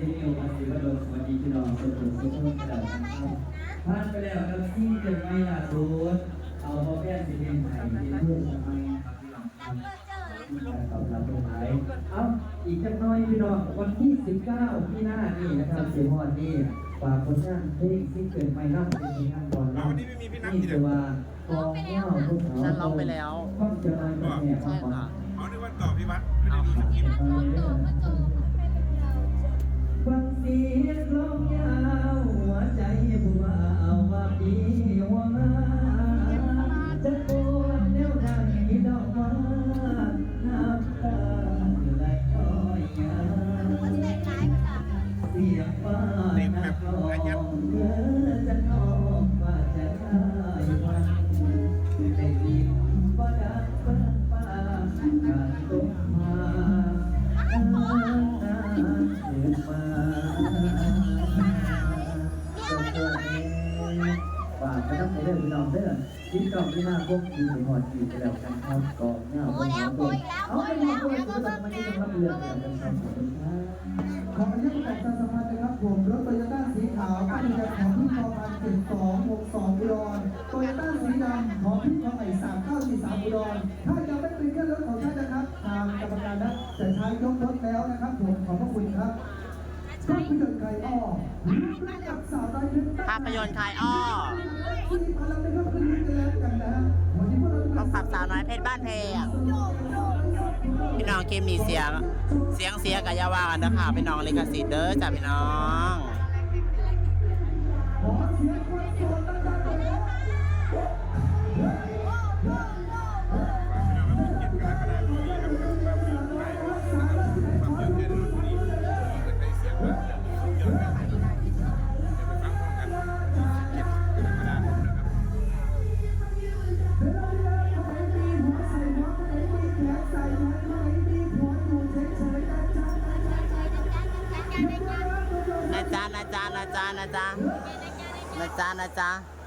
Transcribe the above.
ศิวดลสวัสดีพี่น้องสุขุมสุขทุกท่านนะครับผ่านไปแล้วครับที่เกิดไม่ล่ะโดนเอาพ่อแม่สิเป็นไทยที่เพื่อนทำไมครับพี่น้องครับที่การตอบรับเป็นหมายเอ้าอีกจักหน้อยพี่น้องวันที่ 19ที่หน้านี่นะครับเสียพรนี่ฝากผลงานเพลงที่เกิดไม่น่าเป็นงานก่อนนะนี่คือว่ากองเงาภูเขาฉันร้องไปแล้วข้องจะมากับแม่ใช่ค่ะอ๋อนึกว่าต่อพี่วัดไม่ได้ดูสคริ ฝากไปต้องไปเรื่องพี่น้องเด้อที่ต้องที่มาพวกทีไปหอดทีไปแล้วกันครับก็เงาไปแล้วเอาไปแล้วแล้วก็ต้องมาที่ต้องเรื่องกันครับขอบคุณครับขออนุญาตประกาศสัมพันธ์นะครับผมรถโตโยต้าสีขาวป้ายทะเบียนของพี่พอพันเจ็ดสองหกสองอุดรโตโยต้าสีดำของพี่พอใหม่สามเก้าสี่สามอุดรถ้า ภาพยนตร์ไทยอ้อกับสาวน้อยเพชรภาพยนตร์ไทยอ้อต้องขับสาวน้อยเพชรบ้านเพอะพี่น้องเกมนี้เสียง เสียงเสียกับยาว่ากันนะคะพี่น้องลิขสิทธิ์เด้อจ้ะพี่น้อง นะจ๊ะนะจ๊ะนะจ๊ะนะจ๊ะนะจ๊ะนะจ๊ะ